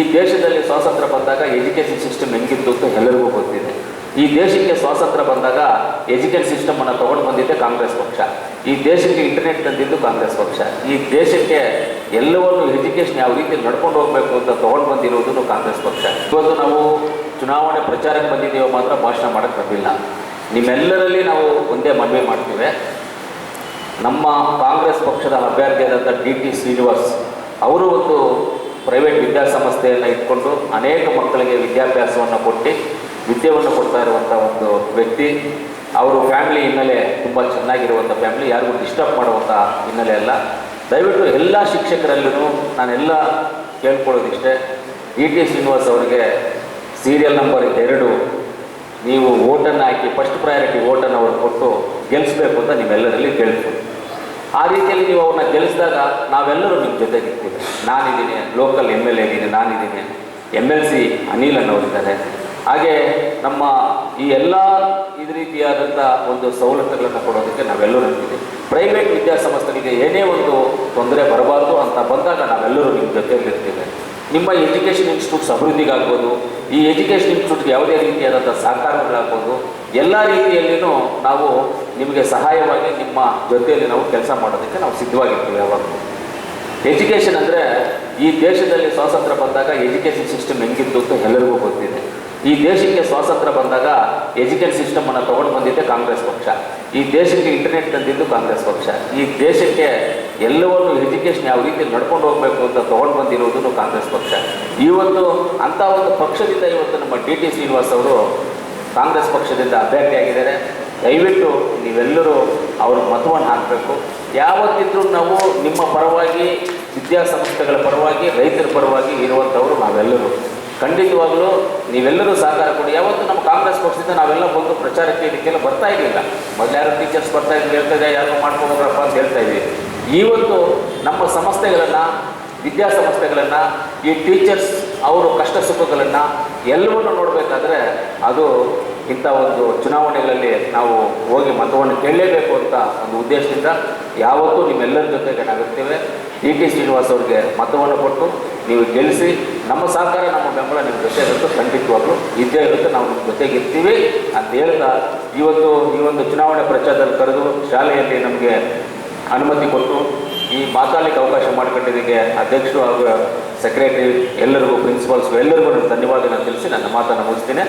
ಈ ದೇಶದಲ್ಲಿ ಸ್ವಾತಂತ್ರ್ಯ ಬಂದಾಗ ಎಜುಕೇಷನ್ ಸಿಸ್ಟಮ್ ಹೆಂಗಿತ್ತು ಅಂತ ಎಲ್ಲರಿಗೂ ಗೊತ್ತಿದೆ. ಈ ದೇಶಕ್ಕೆ ಸ್ವಾತಂತ್ರ್ಯ ಬಂದಾಗ ಎಜುಕೇಶನ್ ಸಿಸ್ಟಮ್ ಅನ್ನು ತಗೊಂಡು ಬಂದಿದ್ದೆ ಕಾಂಗ್ರೆಸ್ ಪಕ್ಷ. ಈ ದೇಶಕ್ಕೆ ಇಂಟರ್ನೆಟ್ ತಂದಿದ್ದು ಕಾಂಗ್ರೆಸ್ ಪಕ್ಷ. ಈ ದೇಶಕ್ಕೆ ಎಲ್ಲವನ್ನು ಎಜುಕೇಷನ್ ಯಾವ ರೀತಿ ನಡ್ಕೊಂಡು ಹೋಗಬೇಕು ಅಂತ ತಗೊಂಡು ಬಂದಿರುವುದು ಕಾಂಗ್ರೆಸ್ ಪಕ್ಷ. ಇವತ್ತು ನಾವು ಚುನಾವಣೆ ಪ್ರಚಾರಕ್ಕೆ ಬಂದಿದ್ದೀವೋ ಮಾತ್ರ ಭಾಷಣ ಮಾಡಕ್ಕೆ ಬಂದಿಲ್ಲ. ನಿಮ್ಮೆಲ್ಲರಲ್ಲಿ ನಾವು ಒಂದೇ ಮನವಿ ಮಾಡ್ತೀವಿ. ನಮ್ಮ ಕಾಂಗ್ರೆಸ್ ಪಕ್ಷದ ಅಭ್ಯರ್ಥಿಯಾದಂಥ ಡಿ ಟಿ ಶ್ರೀನಿವಾಸ್ ಅವರು ಒಂದು ಪ್ರೈವೇಟ್ ವಿದ್ಯಾಸಂಸ್ಥೆಯನ್ನು ಇಟ್ಕೊಂಡು ಅನೇಕ ಮಕ್ಕಳಿಗೆ ವಿದ್ಯಾಭ್ಯಾಸವನ್ನು ಕೊಟ್ಟು ವಿದ್ಯೆಯನ್ನು ಕೊಡ್ತಾ ಇರುವಂಥ ಒಂದು ವ್ಯಕ್ತಿ. ಅವರು ಫ್ಯಾಮಿಲಿ ಹಿನ್ನೆಲೆ ತುಂಬ ಚೆನ್ನಾಗಿರುವಂಥ ಫ್ಯಾಮಿಲಿ ಯಾರಿಗೂ ಡಿಸ್ಟರ್ಬ್ ಮಾಡುವಂಥ ಹಿನ್ನೆಲೆ ಅಲ್ಲ. ದಯವಿಟ್ಟು ಎಲ್ಲ ಶಿಕ್ಷಕರಲ್ಲೂ ನಾನೆಲ್ಲ ಕೇಳ್ಕೊಳ್ಳೋದಿಷ್ಟೇ. ಡಿ ಟಿ ಶ್ರೀನಿವಾಸ್ ಅವರಿಗೆ ಸೀರಿಯಲ್ ನಂಬರ್ ಎರಡು, ನೀವು ಓಟನ್ನು ಹಾಕಿ ಫಸ್ಟ್ ಪ್ರಯಾರಿಟಿ ಓಟನ್ನು ಅವ್ರಿಗೆ ಕೊಟ್ಟು ಗೆಲ್ಲಿಸ್ಬೇಕು ಅಂತ ನೀವೆಲ್ಲರಲ್ಲಿ ಕೇಳ್ತೀವಿ ಆ ರೀತಿಯಲ್ಲಿ ನೀವು ಅವ್ರನ್ನ ಗೆಲ್ಲಿಸಿದಾಗ ನಾವೆಲ್ಲರೂ ನಿಮ್ಮ ಜೊತೆಗೆ ಇರ್ತೀವಿ ನಾನಿದ್ದೀನಿ ಲೋಕಲ್ ಎಂ ಎಲ್ ಎ ಇದ್ದೀನಿ ನಾನಿದ್ದೀನಿ. ಎಂ ಎಲ್ ಸಿ ಅನಿಲ್ ಅನ್ನೋರಿದ್ದಾರೆ. ಹಾಗೆ ನಮ್ಮ ಈ ಎಲ್ಲ ಇದು ರೀತಿಯಾದಂಥ ಒಂದು ಸವಲತ್ತುಗಳನ್ನು ಕೊಡೋದಕ್ಕೆ ನಾವೆಲ್ಲರೂ ನಿಂತಿದ್ದೀವಿ. ಪ್ರೈವೇಟ್ ವಿದ್ಯಾಸಂಸ್ಥೆಗಳಿಗೆ ಏನೇ ಒಂದು ತೊಂದರೆ ಬರಬಾರ್ದು ಅಂತ ಬಂದಾಗ ನಾವೆಲ್ಲರೂ ನಿಮ್ಮ ಜೊತೆಯಲ್ಲಿರ್ತೀವಿ. ನಿಮ್ಮ ಎಜುಕೇಷನ್ ಇನ್ಸ್ಟಿಟ್ಯೂಟ್ಸ್ ಅಭಿವೃದ್ಧಿಗಾಗ್ಬೋದು, ಈ ಎಜುಕೇಷನ್ ಇನ್ಸ್ಟಿಟ್ಯೂಟ್ಗೆ ಯಾವುದೇ ರೀತಿಯಾದಂಥ ಸಹಕಾರಗಳಾಗ್ಬೋದು, ಎಲ್ಲ ರೀತಿಯಲ್ಲಿಯೂ ನಾವು ನಿಮಗೆ ಸಹಾಯವಾಗಿ ನಿಮ್ಮ ಜೊತೆಯಲ್ಲಿ ನಾವು ಕೆಲಸ ಮಾಡೋದಕ್ಕೆ ನಾವು ಸಿದ್ಧವಾಗಿರ್ತೀವಿ ಯಾವಾಗಲೂ. ಎಜುಕೇಷನ್ ಅಂದರೆ ಈ ದೇಶದಲ್ಲಿ ಸ್ವಾತಂತ್ರ್ಯ ಬಂದಾಗ ಎಜುಕೇಷನ್ ಸಿಸ್ಟಮ್ ಹೆಂಗಿತ್ತು ಅಂತ ಎಲ್ಲರಿಗೂ ಗೊತ್ತಿದೆ. ಈ ದೇಶಕ್ಕೆ ಸ್ವಾತಂತ್ರ್ಯ ಬಂದಾಗ ಎಜುಕೇಷನ್ ಸಿಸ್ಟಮನ್ನು ತಗೊಂಡು ಬಂದಿದ್ದೆ ಕಾಂಗ್ರೆಸ್ ಪಕ್ಷ. ಈ ದೇಶಕ್ಕೆ ಇಂಟರ್ನೆಟ್ ತಂದಿದ್ದು ಕಾಂಗ್ರೆಸ್ ಪಕ್ಷ. ಈ ದೇಶಕ್ಕೆ ಎಲ್ಲವನ್ನು ಎಜುಕೇಷನ್ ಯಾವ ರೀತಿ ನಡ್ಕೊಂಡು ಹೋಗಬೇಕು ಅಂತ ತಗೊಂಡು ಬಂದಿರುವುದು ಕಾಂಗ್ರೆಸ್ ಪಕ್ಷ. ಇವತ್ತು ಅಂಥ ಒಂದು ಪಕ್ಷದಿಂದ ಇವತ್ತು ನಮ್ಮ ಡಿ ಟಿ ಶ್ರೀನಿವಾಸ್ ಅವರು ಕಾಂಗ್ರೆಸ್ ಪಕ್ಷದಿಂದ ಅಭ್ಯರ್ಥಿಯಾಗಿದ್ದಾರೆ. ದಯವಿಟ್ಟು ನೀವೆಲ್ಲರೂ ಅವ್ರ ಮತವನ್ನು ಹಾಕಬೇಕು. ಯಾವತ್ತಿದ್ರೂ ನಾವು ನಿಮ್ಮ ಪರವಾಗಿ ವಿದ್ಯಾಸಂಸ್ಥೆಗಳ ಪರವಾಗಿ, ರೈತರ ಪರವಾಗಿ ಇರುವಂಥವ್ರು ನಾವೆಲ್ಲರೂ. ಖಂಡಿತವಾಗಲೂ ನೀವೆಲ್ಲರೂ ಸಹಕಾರ ಕೊಡಿ. ಯಾವತ್ತು ನಮ್ಮ ಕಾಂಗ್ರೆಸ್ ಪಕ್ಷದಿಂದ ನಾವೆಲ್ಲ ಬಂದು ಪ್ರಚಾರಕ್ಕೆ ಇದಕ್ಕೆಲ್ಲ ಬರ್ತಾ ಇರಲಿಲ್ಲ. ಮೊದಲು ಯಾರು ಟೀಚರ್ಸ್ ಬರ್ತಾ ಇದ್ದೀವಿ ಹೇಳ್ತಾ ಇದೆ ಯಾರು ಮಾಡ್ಕೊಂಡ್ರಪ್ಪ ಅಂತ ಹೇಳ್ತಾ ಇದ್ದೀವಿ ಇವತ್ತು ನಮ್ಮ ಸಂಸ್ಥೆಗಳನ್ನು, ವಿದ್ಯಾಸಂಸ್ಥೆಗಳನ್ನು, ಈ ಟೀಚರ್ಸ್ ಅವರು ಕಷ್ಟ ಸುಖಗಳನ್ನು ಎಲ್ಲವನ್ನು ನೋಡಬೇಕಾದ್ರೆ ಅದು ಇಂಥ ಒಂದು ಚುನಾವಣೆಗಳಲ್ಲಿ ನಾವು ಹೋಗಿ ಮತವನ್ನು ಕೇಳಲೇಬೇಕು ಅಂತ ಒಂದು ಉದ್ದೇಶದಿಂದ ಯಾವತ್ತೂ ನಿಮ್ಮೆಲ್ಲರ ಜೊತೆಗೆ ನಾವಿರ್ತೇವೆ ಡಿ ಕೆ ಶ್ರೀನಿವಾಸ್ ಅವ್ರಿಗೆ ಮತವನ್ನು ಕೊಟ್ಟು ನೀವು ಗೆಲ್ಲಿಸಿ, ನಮ್ಮ ಸಹಕಾರ, ನಮ್ಮ ಬೆಂಬಲ ನಿಮ್ಮ ಜೊತೆ ಇರುತ್ತೆ, ಖಂಡಿತವಾಗ್ಲೂ ಇದ್ದೇ ಇರುತ್ತೆ, ನಾವು ನಿಮ್ಮ ಜೊತೆಗೆ ಇರ್ತೀವಿ ಅಂತ ಹೇಳ್ತಾ ಇವತ್ತು ಈ ಒಂದು ಚುನಾವಣೆ ಪ್ರಚಾರದಲ್ಲಿ ಕರೆದು ಶಾಲೆಯಲ್ಲಿ ನಮಗೆ ಅನುಮತಿ ಕೊಟ್ಟು ಈ ಮಾತಾಡಲಿಕ್ಕೆ ಅವಕಾಶ ಮಾಡಿಕೊಟ್ಟಿದ್ದಕ್ಕೆ ಅಧ್ಯಕ್ಷರು ಹಾಗೂ ಸೆಕ್ರೆಟರಿ ಎಲ್ಲರಿಗೂ, ಪ್ರಿನ್ಸಿಪಾಲ್ಸ್ಗೂ ಎಲ್ಲರಿಗೂ ನಾನು ಧನ್ಯವಾದಗಳನ್ನು ತಿಳಿಸಿ ನನ್ನ ಮಾತನ್ನು ಮುಗಿಸ್ತೀನಿ.